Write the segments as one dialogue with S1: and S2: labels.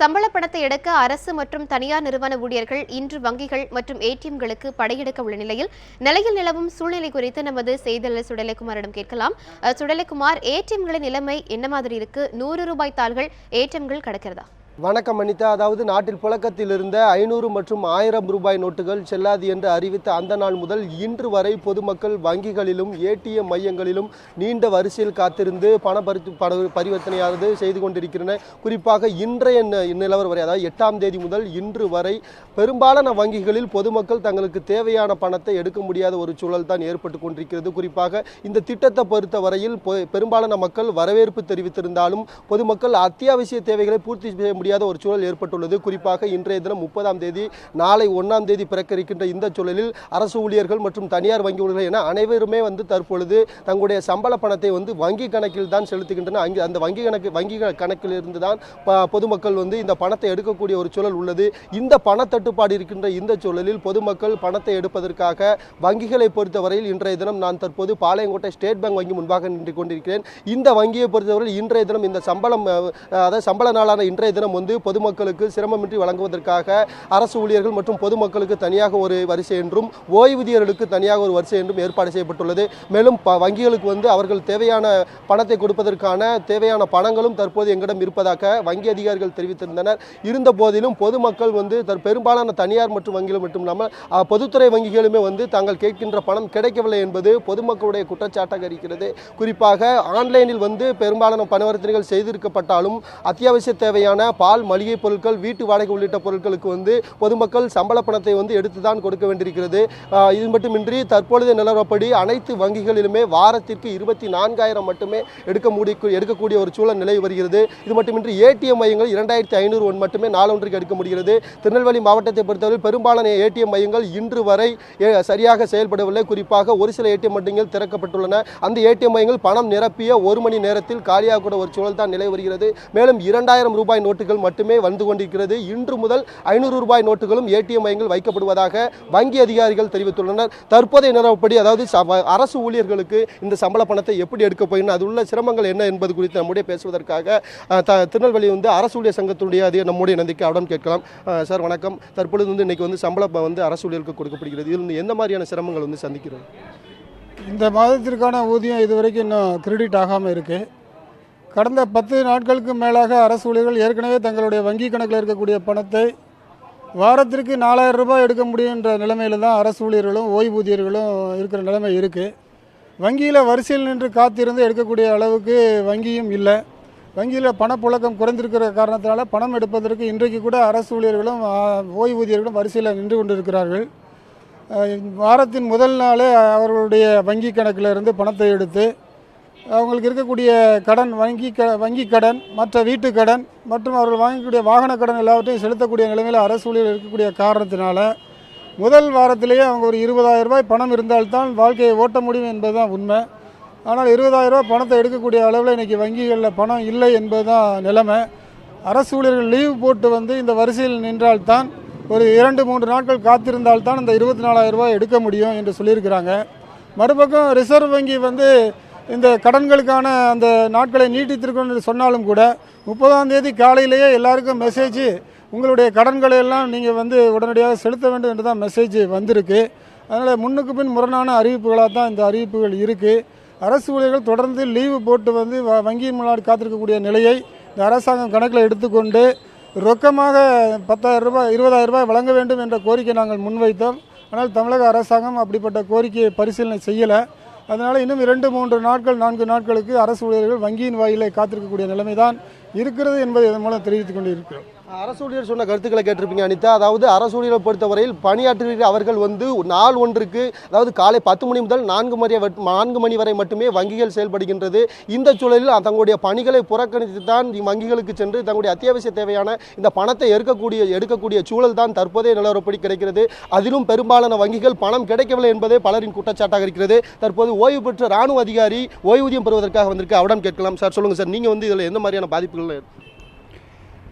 S1: சம்பள பணத்தை எடுக்க அரசு மற்றும் தனியார் நிறுவன ஊழியர்கள் இன்று வங்கிகள் மற்றும் ஏடிஎம்களுக்கு படையெடுக்க உள்ள நிலையில் நிலையில் நிலவும் சூழ்நிலை குறித்து நமது செய்தியாளர் சுடலைக்குமாரிடம் கேட்கலாம். சுடலைக்குமார் ஏடிஎம்களின் நிலைமை என்ன மாதிரி இருக்கு? நூறு ரூபாய் தாள்கள் ஏடிஎம்கள் கிடக்கிறதா?
S2: வணக்கம் அனிதா. அதாவது நாட்டில் புழக்கத்தில் இருந்த ஐநூறு மற்றும் ஆயிரம் ரூபாய் நோட்டுகள் செல்லாது என்று அறிவித்த அந்த நாள் முதல் இன்று வரை பொதுமக்கள் வங்கிகளிலும் ஏடிஎம் மையங்களிலும் நீண்ட வரிசையில் காத்திருந்து பண பண பரிவர்த்தனையானது செய்து கொண்டிருக்கின்றன. குறிப்பாக இன்றைய ந- நிலவரம் வரை அதாவது எட்டாம் தேதி முதல் இன்று வரை பெரும்பாலான வங்கிகளில் பொதுமக்கள் தங்களுக்கு தேவையான பணத்தை எடுக்க முடியாத ஒரு சூழல் தான் ஏற்பட்டு கொண்டிருக்கிறது. குறிப்பாக இந்த திட்டத்தை பொறுத்த வரையில் பொ- பெரும்பாலான மக்கள் வரவேற்பு தெரிவித்திருந்தாலும் பொதுமக்கள் அத்தியாவசிய தேவைகளை பூர்த்தி செய்ய முடியும் ஒரு சூழல் ஏற்பட்டுள்ளது. குறிப்பாக இன்றைய தினம் முப்பதாம் தேதி நாளை ஒன்றாம் தேதி பிறக்க இருக்கின்ற இந்த சூழலில் அரசு ஊழியர்கள் மற்றும் தனியார் வங்கி ஊழியர்கள் என அனைவருமே வந்து தற்பொழுது தங்களுடைய சம்பள பணத்தை வந்து வங்கி கணக்கில் தான் செலுத்துகின்றன அங்கே அந்த வங்கி கணக்கு வங்கி கணக்கில் இருந்து தான் ப- பொதுமக்கள் வந்து இந்த பணத்தை எடுக்கக்கூடிய ஒரு சூழல் உள்ளது. இந்த பணத்தட்டுப்பாடு இருக்கின்ற இந்த சூழலில் பொதுமக்கள் பணத்தை எடுப்பதற்காக வங்கிகளை பொறுத்தவரையில் இன்றைய தினம் நான் தற்போது பாளையங்கோட்டை ஸ்டேட் பேங்க் வங்கி முன்பாக நின்று கொண்டிருக்கிறேன். இந்த வங்கியை பொறுத்தவரையில் இன்றைய தினம் இந்த சம்பளம் அதாவது சம்பள நாளான இன்றைய தினம் வந்து பொதுமக்களுக்கு சிரமமின்றி வழங்குவதற்காக அரசு ஊழியர்கள் மற்றும் பொதுமக்களுக்கு தனியாக ஒரு வரிசை என்றும் ஓய்வூதியர்களுக்கு தனியாக ஒரு வரிசை என்றும் ஏற்பாடு செய்யப்பட்டுள்ளது. மேலும் ப- வங்கிகளுக்கு வந்து அவர்கள் தேவையான பணத்தை கொடுப்பதற்கான தேவையான பணங்களும் தற்போது எங்களிடம் இருப்பதாக வங்கி அதிகாரிகள் தெரிவித்திருந்தனர். இருந்த போதிலும் பொதுமக்கள் வந்து தற் பெரும்பாலான தனியார் மற்றும் வங்கிகள் மட்டும் இல்லாமல் பொதுத்துறை வங்கிகளுமே வந்து தாங்கள் கேட்கின்ற பணம் கிடைக்கவில்லை என்பது பொதுமக்களுடைய குற்றச்சாட்டாக இருக்கிறது. குறிப்பாக ஆன்லைனில் வந்து பெரும்பாலான பணவர்த்தனைகள் செய்திருக்கப்பட்டாலும் அத்தியாவசிய தேவையான பால் மளிகை பொருட்கள் வீட்டு வாடகை உள்ளிட்ட பொருட்களுக்கு வந்து பொதுமக்கள் சம்பள பணத்தை வந்து எடுத்து தான் கொடுக்க வேண்டியிருக்கிறது. இது மட்டுமின்றி தற்பொழுது நிலவரப்படி அனைத்து வங்கிகளிலுமே வாரத்திற்கு இருபத்தி நான்காயிரம் மட்டுமே எடுக்க முடி எடுக்கக்கூடிய ஒரு சூழல் நிலை வருகிறது. இது மட்டுமின்றி ஏடிஎம் மையங்கள் இரண்டாயிரத்தி ஐநூறு ஒன் மட்டுமே நாளொன்றுக்கு எடுக்க முடிகிறது. திருநெல்வேலி மாவட்டத்தை பொறுத்தவரை பெரும்பாலான ஏடிஎம் மையங்கள் இன்று வரை சரியாக செயல்படவில்லை. குறிப்பாக ஒரு சில ஏடிஎம் மையங்கள் திறக்கப்பட்டுள்ளன. அந்த ஏடிஎம் மையங்கள் பணம் நிரப்பிய ஒரு மணி நேரத்தில் காலியாக கூட ஒரு சூழல் தான் நிலை வருகிறது. மேலும் இரண்டாயிரம் ரூபாய் நோட்டுகள் மட்டுமே வந்து கொண்டிருக்கிறது. இன்று முதல் ஐநூறு ரூபாய் நோட்டுகளும் ஏடிஎம் மையங்கள் வைக்கப்படுவதாக வங்கி அதிகாரிகள் தெரிவித்துள்ளனர். தற்போதைய நிலவரப்படி அதாவது ச- அரசு ஊழியர்களுக்கு இந்த சம்பள பணத்தை எப்படி எடுக்க போயின்னு அது உள்ள சிரமங்கள் என்ன என்பது குறித்து நம்முடைய பேசுவதற்காக திருநெல்வேலி வந்து அரசு ஊழியர் சங்கத்துடைய அதிக நம்முடைய நந்திக்கு அவடம் கேட்கலாம். சார் வணக்கம். தற்பொழுது வந்து இன்னைக்கு வந்து சம்பளம் வந்து அரசு ஊழியர்களுக்கு கொடுக்கப்படுகிறது. இதில் எந்த மாதிரியான சிரமங்கள் வந்து சந்திக்கிறோம்
S3: இந்த மாதத்திற்கான ஊதியம் இதுவரைக்கும் இன்னும் கிரெடிட் ஆகாமல் இருக்குது கடந்த பத்து நாட்களுக்கு மேலாக அரசு ஊழியர்கள் ஏற்கனவே தங்களுடைய வங்கி கணக்கில் இருக்கக்கூடிய பணத்தை வாரத்திற்கு நாலாயிரம் ரூபாய் எடுக்க முடியுன்ற நிலைமையில் தான் அரசு ஊழியர்களும் ஓய்வூதியர்களும் இருக்கிற நிலைமை இருக்குது வங்கியில் வரிசையில் நின்று காத்திருந்து எடுக்கக்கூடிய அளவுக்கு வங்கியும் இல்லை. வங்கியில் பணப்புழக்கம் குறைந்திருக்கிற காரணத்தினால பணம் எடுப்பதற்கு இன்றைக்கு கூட அரசு ஊழியர்களும் ஓய்வூதியர்களும் வரிசையில் நின்று கொண்டிருக்கிறார்கள். வாரத்தின் முதல் நாளே அவர்களுடைய வங்கி கணக்கில் இருந்து பணத்தை எடுத்து அவங்களுக்கு இருக்கக்கூடிய கடன் வங்கி க வங்கி கடன் மற்ற வீட்டு கடன் மற்றும் அவர்கள் வாங்கக்கூடிய வாகன கடன் எல்லாவற்றையும் செலுத்தக்கூடிய நிலைமையில் அரசு ஊழியர்கள் இருக்கக்கூடிய காரணத்தினால முதல் வாரத்திலேயே அவங்க ஒரு 20000 ரூபாய் பணம் இருந்தால்தான் வாழ்க்கையை ஓட்ட முடியும் என்பது தான் உண்மை. ஆனால் 20000 ரூபாய் பணத்தை எடுக்கக்கூடிய அளவில் இன்றைக்கி வங்கிகளில் பணம் இல்லை என்பது தான் நிலைமை. அரசு ஊழியர்கள் லீவ் போட்டு வந்து இந்த வரிசையில் நின்றால்தான் ஒரு இரண்டு மூன்று நாட்கள் காத்திருந்தால்தான் இந்த இருபத்தி நாலாயிரம் ரூபாய் எடுக்க முடியும் என்று சொல்லியிருக்கிறாங்க. மறுபக்கம் ரிசர்வ் வங்கி வந்து இந்த கடன்களுக்கான அந்த நாட்களை நீட்டித்திருக்கணும்னு சொன்னாலும் கூட முப்பதாம் தேதி காலையிலேயே எல்லாருக்கும் மெசேஜ் உங்களுடைய கடன்களை எல்லாம் நீங்கள் வந்து உடனடியாக செலுத்த வேண்டும் என்று தான் மெசேஜ் வந்திருக்கு. அதனால் முன்னுக்கு பின் முரணான அறிவிப்புகளாக தான் இந்த அறிவிப்புகள் இருக்குது அரசு ஊழியர்கள் தொடர்ந்து லீவு போட்டு வந்து வ- வங்கியின் முன்னாடி காத்திருக்கக்கூடிய நிலையை இந்த அரசாங்கம் கணக்கில் எடுத்துக்கொண்டு ரொக்கமாக பத்தாயிரம் ரூபாய் இருபதாயிரம் ரூபாய் வழங்க வேண்டும் என்ற கோரிக்கை நாங்கள் முன்வைத்தோம். ஆனால் தமிழக அரசாங்கம் அப்படிப்பட்ட கோரிக்கையை பரிசீலனை செய்யலை. அதனால் இன்னும் இரண்டு மூன்று நாட்கள் நான்கு நாட்களுக்கு அரசு ஊழியர்கள் வங்கியின் வாயிலை காத்திருக்கக்கூடிய நிலைமை தான் இருக்கிறது என்பதை இதன் மூலம் தெரிவித்துக் கொண்டு இருக்கிறோம்
S2: அரசு ஊழியர் சொன்ன கருத்துக்களை கேட்டிருப்பீங்க அனிதா. அதாவது அரசு ஊழியரை பொறுத்தவரையில் பணியாற்றுகிற அவர்கள் வந்து நாள் ஒன்றுக்கு அதாவது காலை பத்து மணி முதல் நான்கு மணி வட்- நான்கு மணி வரை மட்டுமே வங்கிகள் செயல்படுகின்றது. இந்த சூழலில் தங்களுடைய பணிகளை புறக்கணித்து தான் வங்கிகளுக்கு சென்று தங்களுடைய அத்தியாவசிய தேவையான இந்த பணத்தை எடுக்கக்கூடிய எடுக்கக்கூடிய சூழல் தான் தற்போதைய நிலவரப்படி கிடைக்கிறது. அதிலும் பெரும்பாலான வங்கிகள் பணம் கிடைக்கவில்லை என்பதே பலரின் குற்றச்சாட்டாக இருக்கிறது. தற்போது ஓய்வு பெற்ற ராணுவ அதிகாரி ஓய்வூதியம் பெறுவதற்காக வந்திருக்கு. அவடம் கேட்கலாம். சார் சொல்லுங்கள் சார். நீங்கள் வந்து இதில் எந்த மாதிரியான பாதிப்புகள்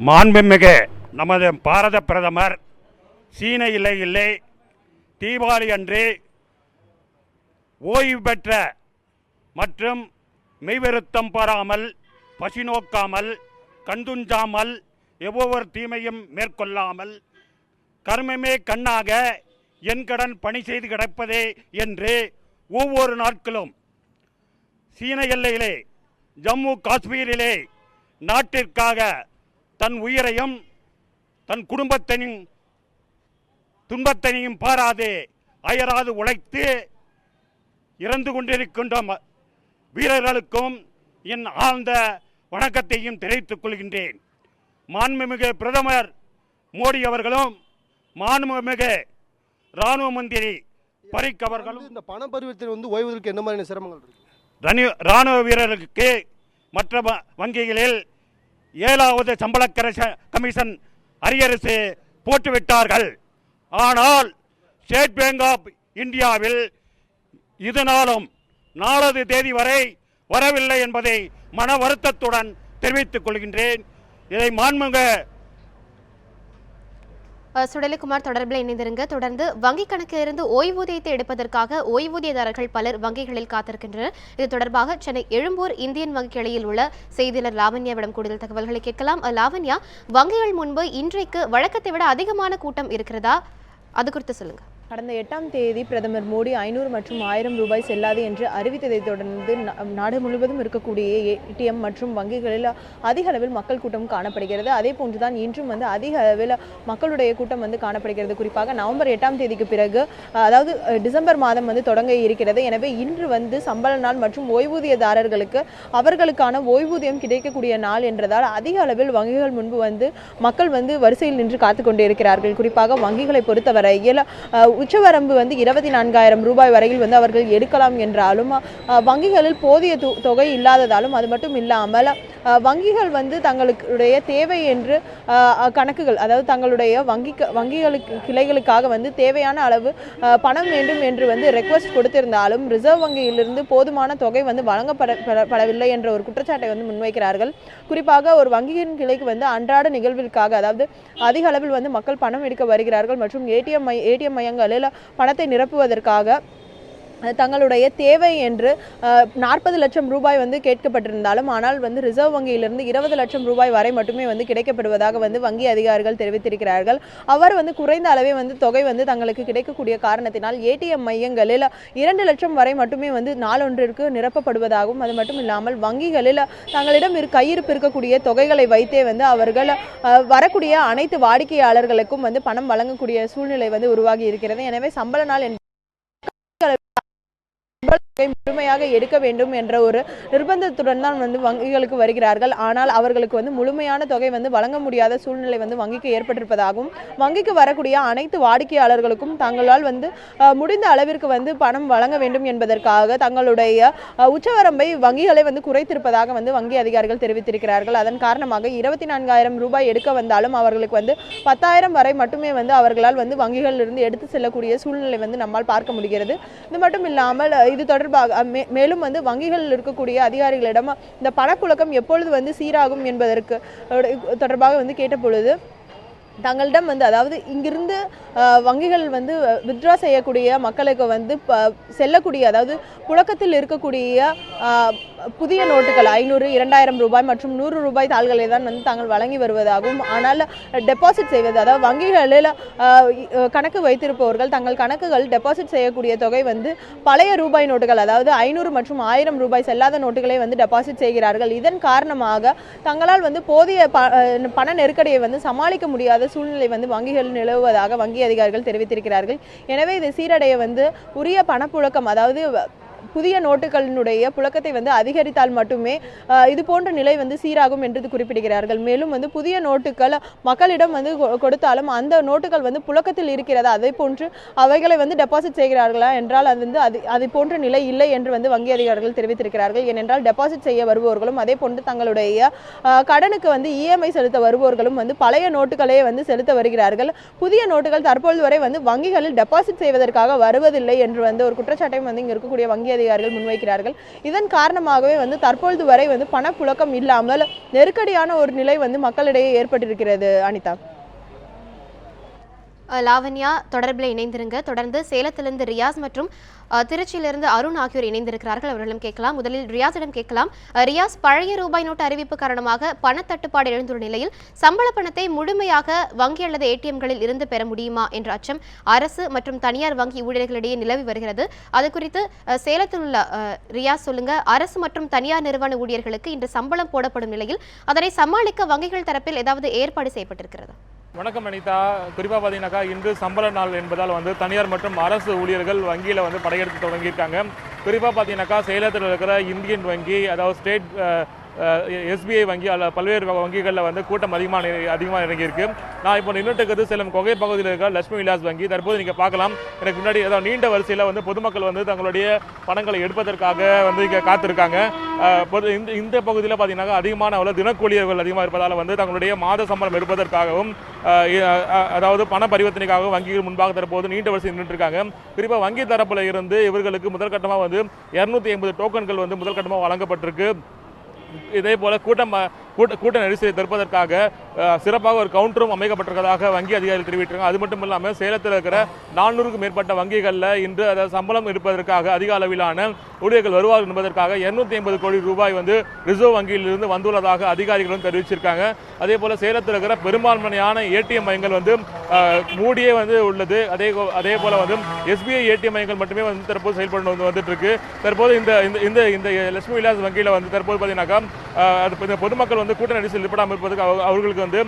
S4: மாண்புமிகு நமது பாரத பிரதமர் சீன இல்லை இல்லை தீபாவளி அன்று ஓய்வு பெற்ற மற்றும் மெய்வருத்தம் பெறாமல் பசி நோக்காமல் கண்துஞ்சாமல் எவ்வொரு தீமையும் மேற்கொள்ளாமல் கர்மமே கண்ணாக என் கடன் பணி செய்து கிடப்பதே என்று ஒவ்வொரு நாட்களும் சீன எல்லையிலே ஜம்மு காஷ்மீரிலே நாட்டிற்காக உயிரையும் தன் குடும்பத்தின் துன்பத்தினையும் பாராது அயராது உழைத்து இறந்து கொண்டிருக்கின்ற வீரர்களுக்கும் என் ஆழ்ந்த வணக்கத்தையும் தெரிவித்துக் கொள்கின்றேன். மாண்புமிகு பிரதமர் மோடி அவர்களும் மாண்புமிகு இராணுவ மந்திரி பரிக் அவர்களும்
S2: இந்த பண பரிவர்த்தனை வந்து ஓய்வதற்கு என்ன மாதிரியான சிரமங்கள் இருக்கு?
S4: ரணி- இராணுவ வீரர்களுக்கு மற்ற வங்கிகளில் ஏழாவது சம்பள கமிஷன் அரியரசு போட்டுவிட்டார்கள். ஆனால் ஸ்டேட் பேங்க் ஆஃப் இந்தியாவில் இதனாலும் நாலாவது தேதி வரை வரவில்லை என்பதை மன வருத்தத்துடன் தெரிவித்துக் கொள்கின்றேன். இதை மாண்புமிகு
S1: அஹ், தொடர்பில் இணைந்திருங்க. தொடர்ந்து வங்கிக் கணக்கிலிருந்து ஓய்வூதியத்தை எடுப்பதற்காக ஓய்வூதியதாரர்கள் பலர் வங்கிகளில் காத்திருக்கின்றனர். இது தொடர்பாக சென்னை எழும்பூர் இந்தியன் வங்கி கிளையில் உள்ள செய்தியாளர் லாவண்யாவிடம் கூடுதல் தகவல்களை கேட்கலாம். லாவண்யா வங்கிகள் முன்பு இன்றைக்கு வழக்கத்தை விட அதிகமான கூட்டம் இருக்கிறதா? அது குறித்து சொல்லுங்கள்
S5: கடந்த எட்டாம் தேதி பிரதமர் மோடி ஐநூறு மற்றும் ஆயிரம் ரூபாய் செல்லாது என்று அறிவித்ததைத் தொடர்ந்து நாடு முழுவதும் இருக்கக்கூடிய ஏடிஎம் மற்றும் வங்கிகளில் அதிக அளவில் மக்கள் கூட்டம் காணப்படுகிறது. அதே போன்றுதான் இன்றும் வந்து அதிக அளவில் மக்களுடைய கூட்டம் வந்து காணப்படுகிறது. குறிப்பாக நவம்பர் எட்டாம் தேதிக்கு பிறகு அதாவது டிசம்பர் மாதம் வந்து தொடங்க இருக்கிறது. எனவே இன்று வந்து சம்பள நாள் மற்றும் ஓய்வூதியதாரர்களுக்கு அவர்களுக்கான ஓய்வூதியம் கிடைக்கக்கூடிய நாள் என்றதால் அதிக அளவில் வங்கிகள் முன்பு வந்து மக்கள் வந்து வரிசையில் நின்று காத்து கொண்டிருக்கிறார்கள் குறிப்பாக வங்கிகளை பொறுத்தவரையில் உச்சவரம்பு வந்து இருபத்தி நான்காயிரம் ரூபாய் வரையில் வந்து அவர்கள் எடுக்கலாம் என்றாலும் வங்கிகளில் போதிய தொ- தொகை இல்லாததாலும் அது மட்டும் இல்லாமல் வங்கிகள் வந்து தங்களுடைய தேவை என்று கணக்குகள் அதாவது தங்களுடைய வங்கி வங்கிகளுக்கு கிளைகளுக்காக வந்து தேவையான அளவு பணம் வேண்டும் என்று வந்து ரெக்வஸ்ட் கொடுத்திருந்தாலும் ரிசர்வ் வங்கியிலிருந்து போதுமான தொகை வந்து வழங்கப்படப்படவில்லை என்ற ஒரு குற்றச்சாட்டை வந்து முன்வைக்கிறார்கள். குறிப்பாக ஒரு வங்கியின் கிளைக்கு வந்து அன்றாட நிகழ்விற்காக அதாவது அதிக அளவில் வந்து மக்கள் பணம் எடுக்க வருகிறார்கள் மற்றும் ஏடிஎம் ஏடிஎம் மையங்கள் தலையில் பணத்தை நிரப்புவதற்காக தங்களுடைய தேவை என்று நாற்பது லட்சம் ரூபாய் வந்து கேட்கப்பட்டிருந்தாலும் ஆனால் வந்து ரிசர்வ் வங்கியிலிருந்து இருபது லட்சம் ரூபாய் வரை மட்டுமே வந்து கிடைக்கப்படுவதாக வந்து வங்கி அதிகாரிகள் தெரிவித்திருக்கிறார்கள். அவர் வந்து குறைந்த அளவே வந்து தொகை வந்து தங்களுக்கு கிடைக்கக்கூடிய காரணத்தினால் ஏடிஎம் மையங்களில் இரண்டு லட்சம் வரை மட்டுமே வந்து நாளொன்றிற்கு நிரப்பப்படுவதாகவும் அது மட்டும் இல்லாமல் வங்கிகளில் தங்களிடம் இரு கையிருப்பு இருக்கக்கூடிய தொகைகளை வைத்தே வந்து அவர்கள் வரக்கூடிய அனைத்து வாடிக்கையாளர்களுக்கும் வந்து பணம் வழங்கக்கூடிய சூழ்நிலை வந்து உருவாகி இருக்கிறது. எனவே சம்பள நாள் என்பது முழுமையாக எடுக்க வேண்டும் என்ற ஒரு நிர்பந்தத்துடன் தான் வந்து வங்கிகளுக்கு வருகிறார்கள். ஆனால் அவர்களுக்கு வந்து முழுமையான தொகை வந்து வழங்க முடியாத சூழ்நிலை வந்து வங்கிக்கு ஏற்பட்டிருப்பதாகவும் வங்கிக்கு வரக்கூடிய அனைத்து வாடிக்கையாளர்களுக்கும் தங்களால் வந்து முடிந்த அளவிற்கு வந்து பணம் வழங்க வேண்டும் என்பதற்காக தங்களுடைய உச்சவரம்பை வங்கிகளை வந்து குறைத்திருப்பதாக வந்து வங்கி அதிகாரிகள் தெரிவித்திருக்கிறார்கள். அதன் காரணமாக இருபத்தி நான்காயிரம் ரூபாய் எடுக்க வந்தாலும் அவர்களுக்கு வந்து பத்தாயிரம் வரை மட்டுமே வந்து அவர்களால் வந்து வங்கிகளிலிருந்து எடுத்து செல்லக்கூடிய சூழ்நிலை வந்து நம்மால் பார்க்க முடிகிறது. இது மட்டும் இல்லாமல் இது தொடர்பாக மே- மேலும் வந்து வங்கிகளில் இருக்கக்கூடிய அதிகாரிகளிடம் இந்த பணப்புழக்கம் எப்பொழுது வந்து சீராகும் என்பதற்கு தொடர்பாக வந்து கேட்ட பொழுது தங்களிடம் வந்து அதாவது இங்கிருந்து வங்கிகள் வந்து வித்ட்ரா செய்யக்கூடிய மக்களுக்கு வந்து ப- செல்லக்கூடிய அதாவது புழக்கத்தில் இருக்கக்கூடிய புதிய நோட்டுகள் ஐநூறு இரண்டாயிரம் ரூபாய் மற்றும் நூறு ரூபாய் தாள்களை தான் வந்து தாங்கள் வழங்கி வருவதாகவும் ஆனால் டெபாசிட் செய்வது அதாவது வங்கிகளில் கணக்கு வைத்திருப்பவர்கள் தங்கள் கணக்குகள் டெபாசிட் செய்யக்கூடிய தொகை வந்து பழைய ரூபாய் நோட்டுகள் அதாவது ஐநூறு மற்றும் ஆயிரம் ரூபாய் செல்லாத நோட்டுகளை வந்து டெபாசிட் செய்கிறார்கள். இதன் காரணமாக தங்களால் வந்து போதிய ப பண நெருக்கடியை வந்து சமாளிக்க முடியாத சூழ்நிலை வந்து வங்கிகள் நிலவுவதாக வங்கி அதிகாரிகள் தெரிவித்திருக்கிறார்கள். எனவே இது சீரடைய வந்து உரிய பணப்புழக்கம் அதாவது புதிய நோட்டுகளினுடைய புழக்கத்தை வந்து அதிகரித்தால் மட்டுமே இது போன்ற நிலை வந்து சீராகும் என்று குறிப்பிடுகிறார்கள். மேலும் வந்து புதிய நோட்டுகள் மக்களிடம் வந்து கொ- கொடுத்தாலும் அந்த நோட்டுகள் வந்து புழக்கத்தில் இருக்கிறதா? அதே போன்று அவைகளை வந்து டெபாசிட் செய்கிறார்களா என்றால் அது வந்து அது அது போன்ற நிலை இல்லை என்று வந்து வங்கி அதிகாரிகள் தெரிவித்திருக்கிறார்கள். ஏனென்றால் டெபாசிட் செய்ய வருபவர்களும் அதே போன்று தங்களுடைய கடனுக்கு வந்து இஎம்ஐ செலுத்த வருபவர்களும் வந்து பழைய நோட்டுகளையே வந்து செலுத்த வருகிறார்கள். புதிய நோட்டுகள் தற்பொழுது வரை வந்து வங்கிகளில் டெபாசிட் செய்வதற்காக வருவதில்லை என்று வந்து ஒரு குற்றச்சாட்டையும் வந்து இங்கே இருக்கக்கூடிய வங்கி அதிகாரிகள் முன்வைக்கிறார்கள். இதன் காரணமாகவே வந்து தற்பொழுது வரை வந்து பணப்புழக்கம் இல்லாமல் நெருக்கடியான ஒரு நிலை வந்து மக்களிடையே ஏற்பட்டிருக்கிறது அனிதா.
S1: லாவண்யா தொடர்பில் இணைந்திருங்க. தொடர்ந்து சேலத்திலிருந்து ரியாஸ் மற்றும் திருச்சியிலிருந்து அருண் ஆகியோர் இணைந்திருக்கிறார்கள். அவர்களிடம் கேட்கலாம். முதலில் ரியாஸிடம் கேட்கலாம். ரியாஸ் பழைய ரூபாய் நோட்டு அறிவிப்பு காரணமாக பணத்தட்டுப்பாடு எழுந்துள்ள நிலையில் சம்பள பணத்தை முழுமையாக வங்கி அல்லது ஏடிஎம்களில் இருந்து பெற முடியுமா என்ற அச்சம் அரசு மற்றும் தனியார் வங்கி ஊழியர்களிடையே நிலவி வருகிறது. அது குறித்து சேலத்தில் உள்ள ரியாஸ் சொல்லுங்க அரசு மற்றும் தனியார் நிறுவன ஊழியர்களுக்கு இன்று சம்பளம் போடப்படும் நிலையில் அதனை சமாளிக்க வங்கிகள் தரப்பில் ஏதாவது ஏற்பாடு செய்யப்பட்டிருக்கிறது.
S6: வணக்கம் அனிதா. குறிப்பாக பார்த்தீங்கன்னாக்கா இன்று சம்பள நாள் என்பதால் வந்து தனியார் மற்றும் அரசு ஊழியர்கள் வங்கியில் வந்து படையெடுத்து தொடங்கியிருக்காங்க. குறிப்பாக பார்த்தீங்கன்னாக்கா சேலத்தில் இருக்கிற இந்தியன் வங்கி அதாவது ஸ்டேட் எஸ்பிஐ வங்கி அல்ல பல்வேறு வங்கிகளில் வந்து கூட்டம் அதிகமாக அதிகமாக இறங்கியிருக்கு. நான் இப்போ நின்றுட்டு சேலம் கொகை பகுதியில் இருக்கிற லட்சுமி விலாஸ் வங்கி. தற்போது நீங்கள் பார்க்கலாம். எனக்கு முன்னாடி ஏதாவது நீண்ட வரிசையில் வந்து பொதுமக்கள் வந்து தங்களுடைய பணங்களை எடுப்பதற்காக வந்து இங்கே காத்திருக்காங்க. பொது- இந்த இந்த பகுதியில் பார்த்தீங்கன்னா அதிகமான அளவில் தினக்கூலியர்கள் அதிகமாக இருப்பதால் வந்து தங்களுடைய மாத சம்பளம் எடுப்பதற்காகவும் அதாவது பண பரிவர்த்தனைக்காகவும் வங்கிகள் முன்பாக தற்போது நீண்ட வரிசை நின்றுட்டு இருக்காங்க குறிப்பாக வங்கி தரப்பில் இருந்து இவர்களுக்கு முதற்கட்டமாக வந்து இரநூத்தி ஐம்பது டோக்கன்கள் வந்து முதற்கட்டமாக வழங்கப்பட்டிருக்கு. இதே போல கூட்டம் கூட்ட கூட்ட நெரிசலை தடுப்பதற்காக சிறப்பாக ஒரு கவுண்டரும் அமைக்கப்பட்டிருக்கிறதாக வங்கி அதிகாரிகள் தெரிவித்திருக்காங்க. அது மட்டும் இல்லாமல் சேலத்தில் இருக்கிற நானூறுக்கும் மேற்பட்ட வங்கிகளில் இன்று அதாவது சம்பளம் இருப்பதற்காக அதிக அளவிலான ஊழியர்கள் வருவார்கள் என்பதற்காக 250 ஐம்பது கோடி ரூபாய் வந்து ரிசர்வ் வங்கியிலிருந்து வந்துள்ளதாக அதிகாரிகளும் தெரிவிச்சிருக்காங்க. அதே போல சேலத்தில் இருக்கிற பெரும்பான்மையான ஏடிஎம் மையங்கள் வந்து மூடியே வந்து உள்ளது. அதே அதே போல வந்து எஸ்பிஐ ஏடிஎம் மையங்கள் மட்டுமே வந்து தற்போது செயல்பட்டு வந்து வந்துட்டு இருக்கு தற்போது இந்த இந்த- இந்த இந்த லட்சுமி விலாஸ் வங்கியில் வந்து தற்போது பார்த்தீங்கன்னாக்கா இந்த பொதுமக்கள் வந்து கூட்ட நெரிசல் ஏற்படாமல் இருப்பதற்கு அவர்களுக்கு வந்து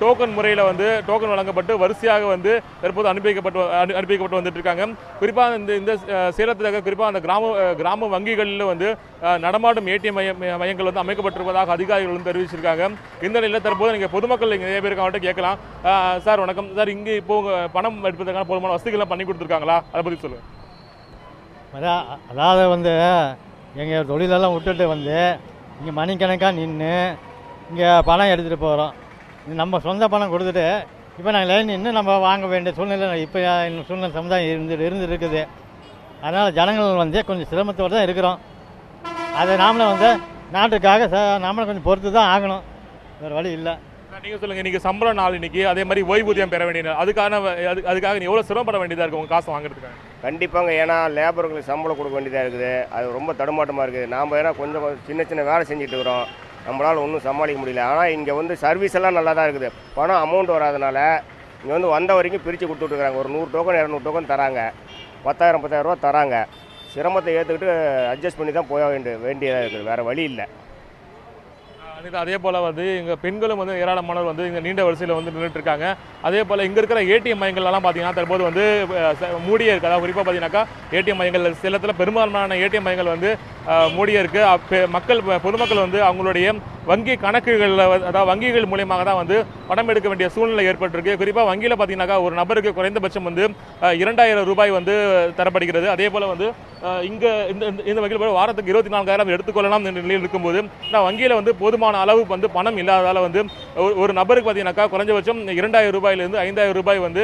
S6: டோக்கன் முறையில் வந்து டோக்கன் வழங்கப்பட்டு வரிசையாக வந்து தற்போது அனுப்பிக்கப்பட்டு அனு- அனுப்பிக்கப்பட்டு வந்துட்டு இருக்காங்க குறிப்பாக இந்த இந்த அஹ், சேலத்தில் குறிப்பாக அந்த கிராம கிராம வங்கிகளில் வந்து நடமாடும் ஏடிஎம் மைய மையங்கள் வந்து அமைக்கப்பட்டிருப்பதாக அதிகாரிகள் வந்து தெரிவிச்சிருக்காங்க இந்த நிலையில் தற்போது நீங்கள் பொதுமக்கள் இங்கே நிறைய பேருக்கு அவங்கள்ட்ட கேட்கலாம். சார் வணக்கம். சார் இங்கே இப்போ பணம் எடுப்பதற்கான போதுமான வசதிகள்லாம் பண்ணி கொடுத்துருக்காங்களா? அதை பற்றி சொல்லுங்கள்
S7: அதான் அதாவது வந்து எங்கள் தொழிலெல்லாம் விட்டுட்டு வந்து இங்கே மணிக்கணக்காக நின்று இங்கே பணம் எடுத்துகிட்டு போகிறோம் நம்ம சொந்த பணம் கொடுத்துட்டு இப்போ நாங்கள் லைன் நின்று நம்ம வாங்க வேண்டிய சூழ்நிலை இப்போ இந்த சூழ்நிலை சமுதாயம் இருந்து இருந்து இருக்குது. அதனால் ஜனங்கள் வந்து கொஞ்சம் சிரமத்தோடு தான் இருக்கிறோம். அதை நாமளும் வந்து நாட்டுக்காக ச நாமளும் கொஞ்சம் பொறுத்து தான் ஆகணும். வேறு வழி இல்லை.
S6: நீங்கள் சொல்லுங்கள் இன்னைக்கு சம்பள நாள் இன்னைக்கு அதே மாதிரி ஓய்வூதியம் பெற வேண்டிய நாள். அதுக்கான அது- அதுக்காக நீ எவ்வளோ சிரமப்பட வேண்டியதாக இருக்கும் உங்கள் காசு வாங்குறதுக்காக?
S8: கண்டிப்பாங்க ஏன்னா லேபர்களுக்கு சம்பளம் கொடுக்க வேண்டியதாக இருக்குது. அது ரொம்ப தடுமாட்டமாக இருக்குது. நாம் ஏன்னா கொஞ்சம் கொஞ்சம் சின்ன சின்ன வேலை செஞ்சுட்டு இருக்கிறோம். நம்மளால் ஒன்றும் சமாளிக்க முடியல. ஆனால் இங்கே வந்து சர்வீஸ் எல்லாம் நல்லா தான் இருக்குது. பணம் அமௌண்ட் வராதனால இங்கே வந்து வந்த வரைக்கும் பிரித்து கொடுத்துட்ருக்குறாங்க. ஒரு நூறு டோக்கன் இரநூறு டோக்கன் தராங்க. பத்தாயிரம் பத்தாயிரம் ரூபா தராங்க. சிரமத்தை ஏற்றுக்கிட்டு அட்ஜஸ்ட் பண்ணி தான் போக வேண்டிய வேண்டியதாக இருக்குது. வேறு வழி இல்லை.
S6: அனிதா, அதே போல் வந்து இங்கே பெண்களும் வந்து ஏராளமானவர் வந்து இங்கே நீண்ட வரிசையில் வந்து நின்றுட்டு இருக்காங்க அதே போல் இங்கே இருக்கிற ஏடிஎம் மையங்கள்லாம் பார்த்தீங்கன்னா தற்போது வந்து ச- மூடியே இருக்குது அதாவது குறிப்பாக பார்த்தீங்கன்னாக்கா ஏடிஎம் மையங்கள் சிலத்தில் பெரும்பாலான ஏடிஎம் மையங்கள் வந்து மூடியே இருக்குது அப்ப மக்கள் பொதுமக்கள் வந்து அவங்களுடைய வங்கி கணக்குகளில் அதாவது வங்கிகள் மூலியமாக தான் வந்து பணம் எடுக்க வேண்டிய சூழ்நிலை ஏற்பட்டிருக்கு. குறிப்பாக வங்கியில் பார்த்தீங்கன்னாக்கா ஒரு நபருக்கு குறைந்தபட்சம் வந்து இரண்டாயிரம் ரூபாய் வந்து தரப்படுகிறது. அதே போல் வந்து இங்கே இந்த இந்த- வங்கியில் போய் வாரத்துக்கு இருபத்தி நான்காயிரம் எடுத்துக்கொள்ளலாம் என்ற நிலையில் இருக்கும்போது நான் வங்கியில் வந்து போதுமான அளவு வந்து பணம் இல்லாததால் வந்து ஒரு- ஒரு நபருக்கு பார்த்தீங்கன்னாக்கா குறைஞ்சபட்சம் இரண்டாயிரம் ரூபாயிலிருந்து ஐந்தாயிரம் ரூபாய் வந்து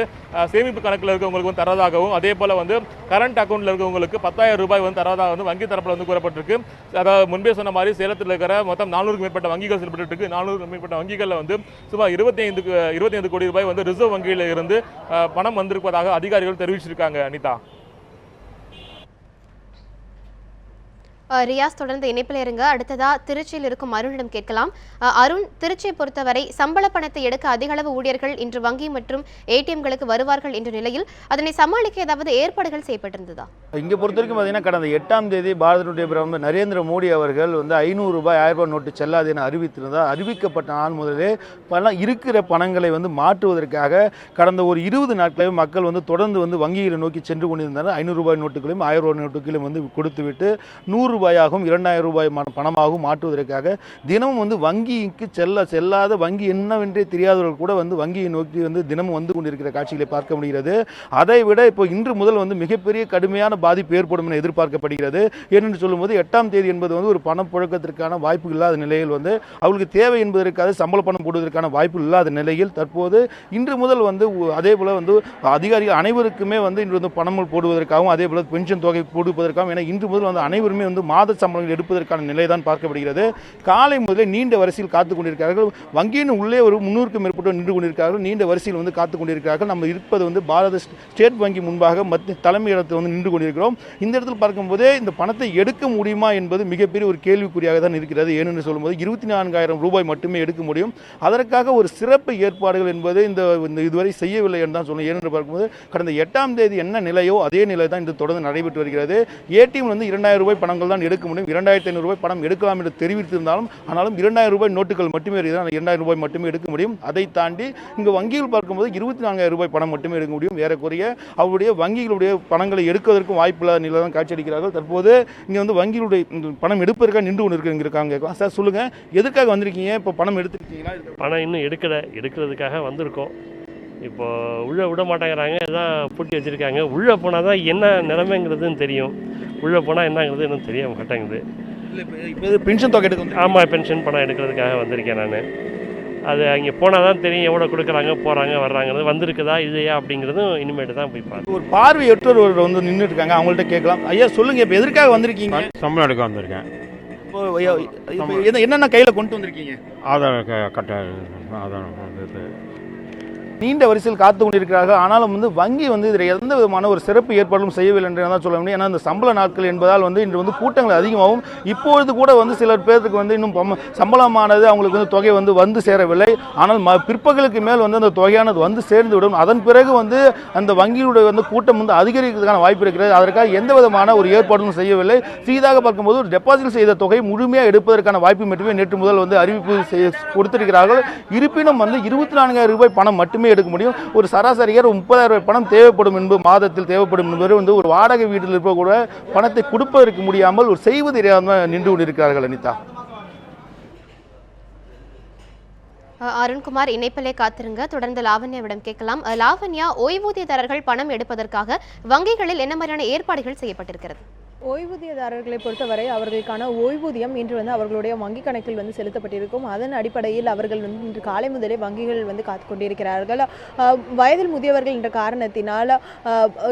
S6: சேமிப்பு கணக்கில் இருக்கவங்களுக்கு வந்து தரதாகவும் அதே போல் வந்து கரண்ட் அக்கௌண்ட்டில் இருக்கவங்களுக்கு பத்தாயிரம் ரூபாய் வந்து தரதாக வந்து வங்கி தரப்பில் வந்து கூறப்பட்டிருக்கு. அதாவது முன்பே சொன்ன மாதிரி சேலத்தில் இருக்கிற மொத்தம் நானூறுக்கு மேற்பட்ட வங்கிகள் செயல்பட்டு இருக்கு நானூறு மேற்பட்ட வங்கிகளில் வந்து சுமார் இருபத்தி ஐந்து இருபத்தி ஐந்து கோடி ரூபாய் வந்து ரிசர்வ் வங்கியில் இருந்து பணம் வந்திருப்பதாக அதிகாரிகள் தெரிவிச்சிருக்காங்க அனிதா.
S1: ரியாஸ் தொடர்ந்து இணைப்பில் இருங்க. அடுத்ததா திருச்சியில் இருக்கும் அருணிடம் கேட்கலாம். அருண் திருச்சியை பொறுத்தவரை சம்பள பணத்தை எடுக்க அதிக அளவு ஊழியர்கள் இன்று வங்கி மற்றும் ஏடிஎம்களுக்கு வருவார்கள் என்ற நிலையில் அதனை சமாளிக்க ஏதாவது ஏற்பாடுகள் செய்யப்பட்டிருந்ததா?
S9: இங்கே பொறுத்த வரைக்கும் பார்த்தீங்கன்னா கடந்த எட்டாம் தேதி பாரதனுடைய பிரதமர் நரேந்திர மோடி அவர்கள் வந்து ஐநூறு ரூபாய் ஆயிரம் ரூபாய் நோட்டு செல்லாது என அறிவித்திருந்தால் அறிவிக்கப்பட்ட நாள் முதலே பணம் இருக்கிற பணங்களை வந்து மாற்றுவதற்காக கடந்த ஒரு இருபது நாட்களையும் மக்கள் வந்து தொடர்ந்து வந்து வங்கிகளை நோக்கி சென்று கொண்டிருந்தனர் ஐநூறு ரூபாய் நோட்டுகளையும் ஆயிரம் ரூபாய் நோட்டுகளையும் வந்து கொடுத்துவிட்டு நூறு ரூபாயாகவும் இரண்டாயிரம் ரூபாய் பணமாகவும் மாற்றுவதற்காக தினமும் வந்து வங்கிக்கு செல்ல செல்லாத வங்கி என்னவென்றே தெரியாதவர்கள் கூட வந்து வங்கியை நோக்கி வந்து தினமும் வந்து கொண்டிருக்கிற காட்சிகளை பார்க்க முடிகிறது. அதை விட இப்போ இன்று முதல் வந்து மிகப்பெரிய கடுமையான பாதிப்பு ஏற்படும் என எதிர்பார்க்கப்படுகிறது. ஏனென்று சொல்லும்போது எட்டாம் தேதி என்பது வந்து ஒரு பணப்புழக்கத்திற்கான வாய்ப்பு இல்லாத நிலையில் வந்து அவளுக்கு தேவை என்பதற்காக சம்பள பணம் போடுவதற்கான வாய்ப்பு இல்லாத நிலையில் தற்போது இன்று முதல் வந்து அதே போல வந்து அதிகாரிகள் அனைவருக்குமே வந்து இன்று வந்து பணம் போடுவதற்காகவும் அதே போல பென்ஷன் தொகை கொடுப்பதற்காகவும் என இன்று முதல் வந்து அனைவருமே வந்து மாத சம்பளங்கள் எடுப்பதற்கான நிலை தான் பார்க்கப்படுகிறது. காலை முதலே நீண்ட வரிசையில் காத்து கொண்டிருக்கிறார்கள். வங்கியின் உள்ளே ஒரு முன்னூறுக்கும் மேற்பட்டோர் நின்று கொண்டிருக்கிறார்கள். நீண்ட வரிசையில் வந்து காத்து கொண்டிருக்கிறார்கள். நம்ம இருப்பது வந்து பாரத ஸ்டேட் வங்கி முன்பாக மத்திய தலைமை இடத்தில் வந்து நின்று கொண்டிருக்கிறோம். இந்த இடத்தில் பார்க்கும்போதே இந்த பணத்தை எடுக்க முடியுமா என்பது மிகப்பெரிய ஒரு கேள்விக்குறியாக தான் இருக்கிறது. ஏனென்று சொல்லும்போது இருபத்தி நான்காயிரம் ரூபாய் மட்டுமே எடுக்க முடியும். அதற்காக ஒரு சிறப்பு ஏற்பாடுகள் என்பது இந்த இந்த இதுவரை செய்யவில்லை என்று தான் சொல்லணும். ஏனென்று பார்க்கும்போது கடந்த எட்டாம் தேதி என்ன நிலையோ அதே நிலை தான் இது தொடர்ந்து நடைபெற்று வருகிறது. ஏடிஎம் வந்து இரண்டாயிரம் ரூபாய் பணங்கள் தான் எடுக்க முடியும். இரண்டாயிரத்தி ஐநூறு ரூபாய் பணம் எடுக்கலாம் என்று தெரிவித்திருந்தாலும் ஆனாலும் இரண்டாயிரம் ரூபாய் நோட்டுகள் மட்டுமே இருக்கிறது இரண்டாயிரம் ரூபாய் மட்டுமே எடுக்க முடியும். அதை தாண்டி இங்கே வங்கியில் பார்க்கும்போது இருபத்தி நான்காயிரம் ரூபாய் பணம் மட்டுமே எடுக்க முடியும். ஏறக்குறைய அவருடைய வங்கிகளுடைய பணங்களை எடுப்பதற்கும் வாய்ப்பில்லாத நிலை தான் காட்சியளிக்கிறார்கள். தற்போது இங்கே வந்து வங்கிகளுடைய பணம் எடுப்பதற்காக நின்று கொண்டு இருக்காங்க. சார் சொல்லுங்கள் எதுக்காக வந்திருக்கீங்க? இப்போ பணம் எடுத்துருக்கீங்களா
S10: பணம் இன்னும் எடுக்கலை. எடுக்கிறதுக்காக வந்திருக்கோம். இப்போ உள்ளே விட மாட்டேங்கிறாங்க எல்லாம் பூட்டி வச்சுருக்காங்க. உள்ளே போனால் தான் என்ன நிலைமைங்கிறதுன்னு தெரியும். உள்ளே போனால் என்னங்கிறது இன்னும் தெரிய மாட்டேங்குது.
S9: இல்லை இப்போ பென்ஷன் தொகை எடுக்க
S10: ஆமாம் பென்ஷன் பணம் எடுக்கிறதுக்காக வந்திருக்கேன் நான். அது அங்கே போனால் தான் தெரியும் எவ்வளோ கொடுக்குறாங்க போகிறாங்க வர்றாங்கிறது வந்திருக்குதா இல்லையா அப்படிங்கிறதும் இனிமேட்டு தான் போய் பார்த்து
S9: ஒரு பார்வையற்றோர் ஒரு வந்து நின்றுட்டு இருக்காங்க அவங்கள்ட்ட கேட்கலாம். ஐயா சொல்லுங்க இப்போ எதற்காக வந்திருக்கீங்க?
S11: சம்பளம் எடுக்க வந்திருக்கேன்.
S9: இப்போ ஐயா, இப்போ என்ன- என்னென்ன கையில் கொண்டு வந்திருக்கீங்க?
S11: ஆதார் கட்ட ஆதார்
S9: நீண்ட வரிசையில் காத்து கொண்டிருக்கிறார்கள். ஆனாலும் வந்து வங்கி வந்து இதில் எந்த விதமான ஒரு சிறப்பு ஏற்பாடும் செய்யவில்லை என்று தான் சொல்ல முடியும். ஏன்னா இந்த சம்பள நாட்கள் என்பதால் வந்து இன்று வந்து கூட்டங்கள் அதிகமாகும். இப்பொழுது கூட வந்து சிலர் பேருக்கு வந்து இன்னும் சம்பளமானது அவங்களுக்கு வந்து தொகை வந்து வந்து சேரவில்லை. ஆனால் ம பிற்பகலுக்கு மேல் வந்து அந்த தொகையானது வந்து சேர்ந்து விடும். அதன் பிறகு வந்து அந்த வங்கியுடைய வந்து கூட்டம் வந்து அதிகரிக்கிறதுக்கான வாய்ப்பு இருக்கிறது. அதற்காக எந்த விதமான ஒரு ஏற்பாடும் செய்யவில்லை. சீதாக பார்க்கும்போது ஒரு டெபாசிட் செய்த தொகை முழுமையாக எடுப்பதற்கான வாய்ப்பு மட்டுமே நேற்று முதல் வந்து அறிவிப்பு செய்ய கொடுத்திருக்கிறார்கள். இருப்பினும் வந்து இருபத்தி நான்காயிரம் ரூபாய் பணம் மட்டுமே எடுக்க முடியும்? ஒரு சராசரியாக முப்பதாயிரம் ரூபாய் பணம் தேவைப்படும் என்பது மாதத்தில் தேவைப்படும் என்பது வந்து ஒரு வாடகை வீட்டில் இருப்ப பணத்தை கொடுப்பதற்கு முடியாமல் ஒரு செய்வது தெரியாமல் நின்று கொண்டிருக்கிறார்கள் அனிதா.
S1: அருண்குமார் இணைப்பிலே காத்திருங்க. தொடர்ந்து லாவண்யாவிடம் கேட்கலாம். லாவண்யா ஓய்வூதியதாரர்கள் பணம் எடுப்பதற்காக வங்கிகளில் என்ன மாதிரியான ஏற்பாடுகள் செய்யப்பட்டிருக்கிறது?
S5: ஓய்வூதியதாரர்களை பொறுத்தவரை அவர்களுக்கான ஓய்வூதியம் இன்று வந்து அவர்களுடைய வங்கி கணக்கில் வந்து செலுத்தப்பட்டிருக்கும். அதன் அடிப்படையில் அவர்கள் வந்து இன்று காலை முதலே வங்கிகள் வந்து காத்து கொண்டிருக்கிறார்கள். வயதில் முதியவர்கள் என்ற காரணத்தினால்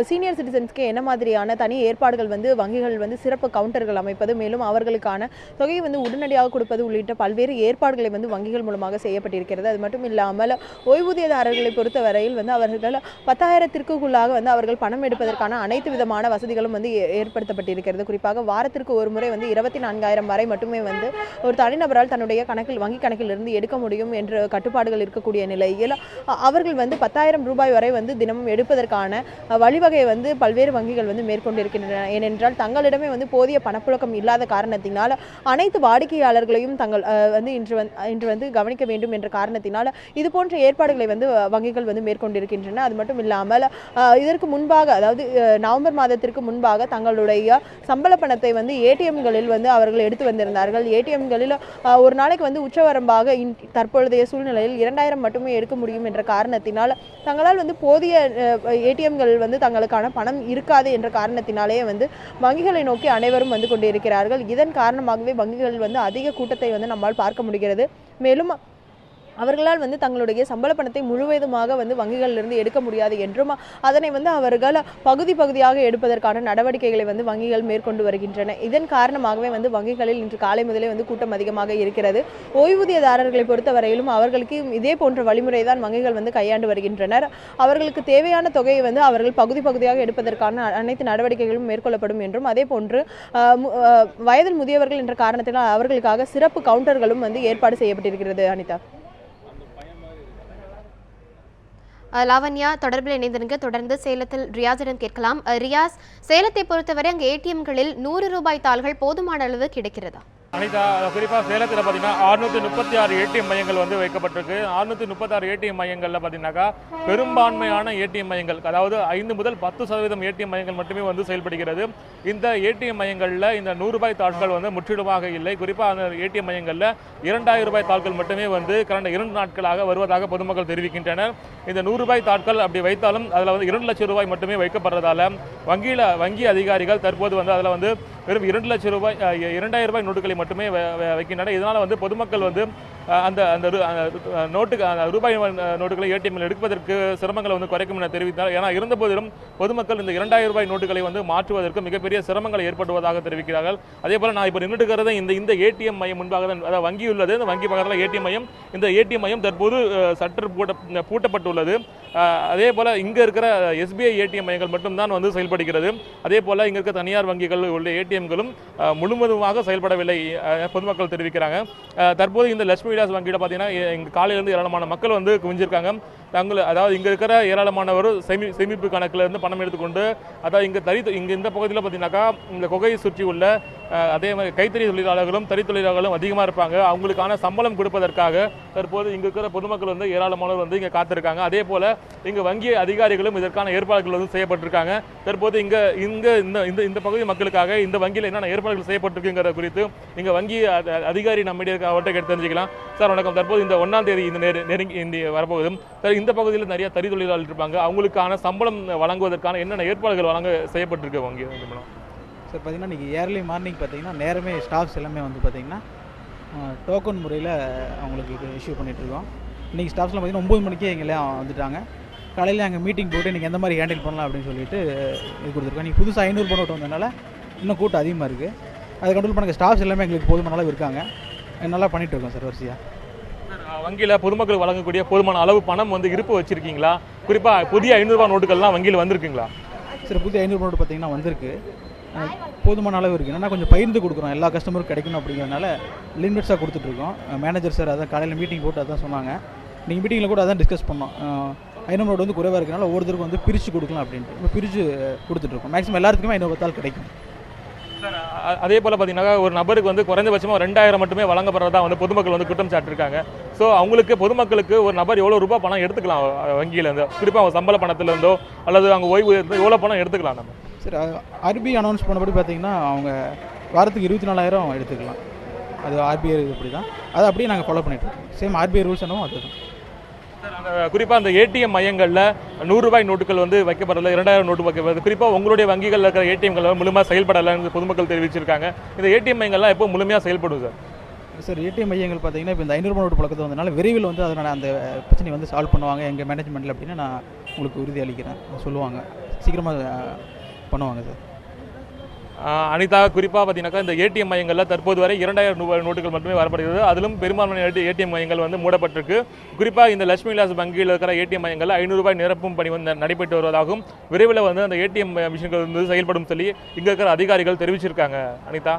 S5: சீனியர் சிட்டிசன்ஸ்க்கு என்ன மாதிரியான தனி ஏற்பாடுகள் வந்து வங்கிகள் வந்து சிறப்பு கவுண்டர்கள் அமைப்பது மேலும் அவர்களுக்கான தொகையை வந்து உடனடியாக கொடுப்பது உள்ளிட்ட பல்வேறு ஏற்பாடுகளை வந்து வங்கிகள் மூலமாக செய்யப்பட்டிருக்கிறது. அது மட்டும் இல்லாமல் ஓய்வூதியதாரர்களை பொறுத்தவரையில் வந்து அவர்கள் பத்தாயிரத்திற்குள்ளாக வந்து அவர்கள் பணம் எடுப்பதற்கான அனைத்து விதமான வசதிகளும் வந்து ஏ- ஏற்படுத்தப்பட்டிருக்கிறது குறிப்பாக வாரத்திற்கு ஒரு முறை வந்து இருபத்தி நான்காயிரம் வரை மட்டுமே வந்து ஒரு தனிநபரால் தன்னுடைய கணக்கில் வங்கி கணக்கில் இருந்து எடுக்க முடியும் என்ற கட்டுப்பாடுகள் இருக்கக்கூடிய நிலையில் அவர்கள் வந்து பத்தாயிரம் ரூபாய் வரை வந்து தினமும் எடுப்பதற்கான வழிவகையை வந்து பல்வேறு வங்கிகள் வந்து மேற்கொண்டிருக்கின்றன. ஏனென்றால் தங்களிடமே வந்து போதிய பணப்புழக்கம் இல்லாத காரணத்தினால் அனைத்து வாடிக்கையாளர்களையும் தங்கள் வந்து இன்று வந்து இன்று வந்து கவனிக்க வேண்டும் என்ற காரணத்தினால் இது போன்ற ஏற்பாடுகளை வந்து வங்கிகள் வந்து மேற்கொண்டிருக்கின்றன. அது மட்டும் இல்லாமல் இதற்கு முன்பாக அதாவது நவம்பர் மாதத்திற்கு முன்பாக தங்களுடைய சம்பள பணத்தை வந்து ஏடிஎம்களில் வந்து அவர்கள் எடுத்து வந்திருந்தார்கள். ஏடிஎம்களில் ஒரு நாளைக்கு வந்து உச்சவரம்பாக இன் தற்பொழுதைய சூழ்நிலையில் இரண்டாயிரம் மட்டுமே எடுக்க முடியும் என்ற காரணத்தினால் தங்களால் வந்து போதிய ஏடிஎம்கள் வந்து தங்களுக்கான பணம் இருக்காது என்ற காரணத்தினாலேயே வந்து வங்கிகளை நோக்கி அனைவரும் வந்து கொண்டிருக்கிறார்கள். இதன் காரணமாகவே வங்கிகள் வந்து அதிக கூட்டத்தை வந்து நம்மால் பார்க்க முடிகிறது. மேலும் அவர்களால் வந்து தங்களுடைய சம்பள பணத்தை முழுவதுமாக வந்து வங்கிகளிலிருந்து எடுக்க முடியாது என்றும் அதனை வந்து அவர்கள் பகுதி பகுதியாக எடுப்பதற்கான நடவடிக்கைகளை வந்து வங்கிகள் மேற்கொண்டு வருகின்றன. இதன் காரணமாகவே வந்து வங்கிகளில் இன்று காலை முதலே வந்து கூட்டம் அதிகமாக இருக்கிறது. ஓய்வூதியதாரர்களை பொறுத்தவரையிலும் அவர்களுக்கு இதே போன்ற வழிமுறை தான் வங்கிகள் வந்து கையாண்டு வருகின்றனர். அவர்களுக்கு தேவையான தொகையை வந்து அவர்கள் பகுதி பகுதியாக எடுப்பதற்கான அனைத்து நடவடிக்கைகளும் மேற்கொள்ளப்படும் என்றும் அதே போன்று வயதில் முதியவர்கள் என்ற காரணத்தினால் அவர்களுக்காக சிறப்பு கவுண்டர்களும் வந்து ஏற்பாடு செய்யப்பட்டிருக்கிறது அனிதா.
S1: லாவண்யா தொடர்பில் இணைந்திருங்க. தொடர்ந்து சேலத்தில் ரியாஸிடம் கேட்கலாம். அஹ், ரியாஸ் சேலத்தை பொறுத்தவரை அங்கே ஏடிஎம்களில் நூறு ரூபாய் தாள்கள் போதுமான அளவு கிடைக்கிறதா?
S6: அனிதா குறிப்பாக சேலத்தில் பார்த்தீங்கன்னா அறுநூத்தி முப்பத்தி ஆறு ஏடிஎம் மையங்கள் வந்து வைக்கப்பட்டிருக்கு. அறுநூத்தி முப்பத்தாறு ஏடிஎம் மையங்களில் பார்த்தீங்கன்னாக்கா பெரும்பான்மையான ஏடிஎம் மையங்கள் அதாவது ஐந்து முதல் பத்து சதவீதம் ஏடிஎம் மையங்கள் மட்டுமே வந்து செயல்படுகிறது. இந்த ஏடிஎம் மையங்களில் இந்த நூறுரூபாய் தாட்கள் வந்து முற்றிலுமாக இல்லை. குறிப்பாக அந்த ஏடிஎம் மையங்களில் இரண்டாயிரம் ரூபாய் தாட்கள் மட்டுமே வந்து கடந்த இரண்டு நாட்களாக வருவதாக பொதுமக்கள் தெரிவிக்கின்றனர். இந்த நூறுரூபாய் தாட்கள் அப்படி வைத்தாலும் அதில் வந்து இரண்டு லட்சம் ரூபாய் மட்டுமே வைக்கப்படுறதால வங்கியில் வங்கி அதிகாரிகள் தற்போது வந்து அதில் வந்து வெறும் இரண்டு லட்சம் ரூபாய் இரண்டாயிரம் ரூபாய் நோட்டுகளை மட்டுமே வைக்கின்றன இதனால் வந்து பொதுமக்கள் வந்து அந்த அந்த அந்த நோட்டுக்கு அந்த ரூபாய் நோட்டுகளை ஏடிஎம்மில் எடுப்பதற்கு சிரமங்களை வந்து குறைக்கும் என தெரிவித்தார். ஏன்னா இருந்த போதிலும் பொதுமக்கள் இந்த இரண்டாயிரம் ரூபாய் நோட்டுகளை வந்து மாற்றுவதற்கு மிகப்பெரிய சிரமங்கள் ஏற்படுவதாக தெரிவிக்கிறார்கள். அதே போல் நான் இப்போ நின்றுட்டு இந்த இந்த ஏடிஎம் மையம் முன்பாக தான் அதாவது வங்கி உள்ளது இந்த வங்கி பக்கத்தில் ஏடிஎம் மையம் இந்த ஏடிஎம் மையம் தற்போது சட்டர் சற்று பூட்ட பூட்டப்பட்டுள்ளது. அதே போல் இங்கே இருக்கிற எஸ்பிஐ ஏடிஎம் மையங்கள் மட்டும்தான் வந்து செயல்படுகிறது. அதே போல் இங்கே இருக்க தனியார் வங்கிகள் உள்ள ஏடிஎம்களும் முழுவதுமாக செயல்படவில்லை பொதுமக்கள் தெரிவிக்கிறாங்க. தற்போது இந்த லட்சுமி விலாஸ் வங்கியில பார்த்தீங்கன்னா எ- காலையிலேருந்து ஏராளமான மக்கள் வந்து குவிஞ்சிருக்காங்க. தங்கள் அதாவது இங்கே இருக்கிற ஏராளமானவர் சேமி சேமிப்பு கணக்கில் இருந்து பணம் எடுத்துக்கொண்டு அதாவது இங்கே தறி இங்கே இந்த பகுதியில் பார்த்தீங்கன்னாக்கா இந்த குகையை சுற்றி உள்ள அதே மாதிரி கைத்தறி தொழிலாளர்களும் தறி தொழிலாளர்களும் அதிகமாக இருப்பாங்க. அவங்களுக்கான சம்பளம் கொடுப்பதற்காக தற்போது இங்கே இருக்கிற பொதுமக்கள் வந்து ஏராளமானவர் வந்து இங்கே காத்திருக்காங்க. அதே போல் இங்கே வங்கி அதிகாரிகளும் இதற்கான ஏற்பாடுகள் வந்து செய்யப்பட்டிருக்காங்க. தற்போது இங்கே இங்கே இந்த இந்த இந்த பகுதி மக்களுக்காக இந்த வங்கியில் என்னென்ன ஏற்பாடுகள் செய்யப்பட்டிருக்குங்கிறத குறித்து இங்கே வங்கி அதிகாரி நம்மிடையே அவர்கிட்ட கேட்டு தெரிஞ்சுக்கலாம். சார் வணக்கம். தற்போது இந்த ஒன்றாம் தேதி இந்த நெரு- நெருங்கி இந்த வரப்போகுது. சார் இந்த பகுதியில் நிறைய தறி தொழிலாளர்கள் இருப்பாங்க. அவங்களுக்கான சம்பளம் வழங்குவதற்கான என்னென்ன ஏற்பாடுகள் வழங்க செய்யப்பட்டிருக்கு வங்கி மேடம்
S12: சார் பார்த்தீங்கன்னா இன்றைக்கி ஏர்லி மார்னிங் பார்த்தீங்கன்னா நேரமே ஸ்டாஃப்ஸ் எல்லாமே வந்து பார்த்தீங்கன்னா டோக்கன் முறையில் அவங்களுக்கு இஷ்யூ பண்ணிகிட்ருக்கோம் இன்றைக்கி ஸ்டாஃப்ஸ்லாம் பார்த்தீங்கன்னா ஒம்பது மணிக்கே எங்கெல்லாம் வந்துட்டாங்க. காலையில் அங்கே மீட்டிங் போட்டு நீங்கள் எந்த மாதிரி ஹேண்டில் பண்ணலாம் அப்படின்னு சொல்லிட்டு இது கொடுத்துருக்கோம். நீங்கள் புதுசாக ஐநூறு நோட்டு வந்ததுனால இன்னும் கூட்டம் அதிகமாக இருக்குது அதை கண்ட்ரோல் பண்ண ஸ்டாஃப்ஸ் எல்லாமே எங்களுக்கு போதுமான அளவு இருக்காங்க. நல்லா பண்ணிகிட்டு இருக்கோம் சார் வரிசையாக
S6: வங்கியில் பொதுமக்கள் வழங்கக்கூடிய போதுமான அளவு பணம் வந்து இருப்பு வச்சிருக்கீங்களா? குறிப்பாக புதிய ஐநூறுரூவா நோட்டுகள்லாம் வங்கியில் வந்திருக்குங்களா?
S12: சார் புதிய ஐநூறுரூவா நோட்டு பார்த்தீங்கன்னா வந்திருக்கு. போதுமான அளவு இருக்குது ஏன்னா கொஞ்சம் பகிர்ந்து கொடுக்குறோம் எல்லா கஸ்டமருக்கும் கிடைக்கணும் அப்படிங்கிறதுனால லிமிட்ஸாக கொடுத்துட்ருக்கோம். மேனேஜர் சார் அதான் காலையில் மீட்டிங் போட்டு அதான் சொன்னாங்க. நீங்கள் மீட்டிங்கில் கூட அதான் டிஸ்கஸ் பண்ணோம். ஐநூறு நோட்டு வந்து குறைவாக இருக்கனால ஒவ்வொருத்தருக்கும் வந்து பிரித்து கொடுக்கலாம் அப்படின்ட்டு. பிரித்து கொடுத்துட்ருக்கோம். மேக்ஸிமம் எல்லாத்துக்குமே ஐநூறு பத்தால் கிடைக்கும்.
S6: அதே போல் பார்த்தீங்கன்னா ஒரு நபருக்கு வந்து குறைந்தபட்சமாக ரெண்டாயிரம் மட்டுமே வழங்கப்படுறதா வந்து பொதுமக்கள் வந்து குற்றம் சாட்டிருக்காங்க. ஸோ அவங்களுக்கு பொதுமக்களுக்கு ஒரு நபர் எவ்வளோ ரூபாய் பணம் எடுத்துக்கலாம் வங்கியிலேருந்து குறிப்பாக அவங்க சம்பள பணத்திலேருந்தோ அல்லது அவங்க ஓய்வு எவ்வளோ பணம் எடுத்துக்கலாம் நம்ம.
S12: சரி ஆர்பிஐ அனௌன்ஸ் பண்ணபடி பார்த்தீங்கன்னா அவங்க வாரத்துக்கு இருபத்தி நாலாயிரம் எடுத்துக்கலாம். அது ஆர்பிஐ இப்படி தான் அதை அப்படியே நாங்கள் ஃபாலோ பண்ணிட்டுருக்கோம் சேம் ஆர்பிஐ ரூல்ஸ் என்னவோ அதுதான்.
S6: குறிப்பாக அந்த ஏடிஎம் மையங்களில் நூறுரூபாய் நோட்டுகள் வந்து வைக்கப்படலை இரண்டாயிரம் நோட்டு வைக்கப்படுது குறிப்பாக உங்களுடைய வங்கிகளில் இருக்கிற ஏடிஎம்கள் முழுமையாக செயல்படலைன்னு பொதுமக்கள் தெரிவிச்சிருக்காங்க. இந்த ஏடிஎம் மையங்கள்லாம் எப்போ முழுமையாக செயல்படும் சார்?
S12: சார் ஏடிஎம் மையங்கள் பார்த்தீங்கன்னா இப்போ இந்த ஐநூறு நோட்டு பழக்கத்தை வந்தனால விரைவில் வந்து அதனால் அந்த பிரச்சனை வந்து சால்வ் பண்ணுவாங்க. எங்கள் மேனேஜ்மெண்ட்டில் அப்படின்னு நான் உங்களுக்கு உறுதி அளிக்கிறேன் சொல்லுவாங்க சீக்கிரமாக பண்ணுவாங்க சார்.
S6: அனிதா குறிப்பாக பார்த்தீங்கன்னாக்கா இந்த ஏடிஎம் மையங்களில் தற்போது வரை இரண்டாயிரம் ரூபாய் நோட்டுகள் மட்டுமே வரப்படுகிறது. அதிலும் பெரும்பான்மையான ஏடிஎம் மையங்கள் வந்து மூடப்பட்டிருக்கு. குறிப்பாக இந்த லட்சுமி விலாஸ் வங்கியில் இருக்கிற ஏடிஎம் மையங்களில் ஐநூறுரூபாய் நிரப்பும் பணி வந்து நடைபெற்று வருவதாகவும் விரைவில் வந்து அந்த ஏடிஎம் மிஷின்கள் வந்து செயல்படும் சொல்லி இங்கே இருக்கிற அதிகாரிகள் தெரிவிச்சிருக்காங்க. அனிதா?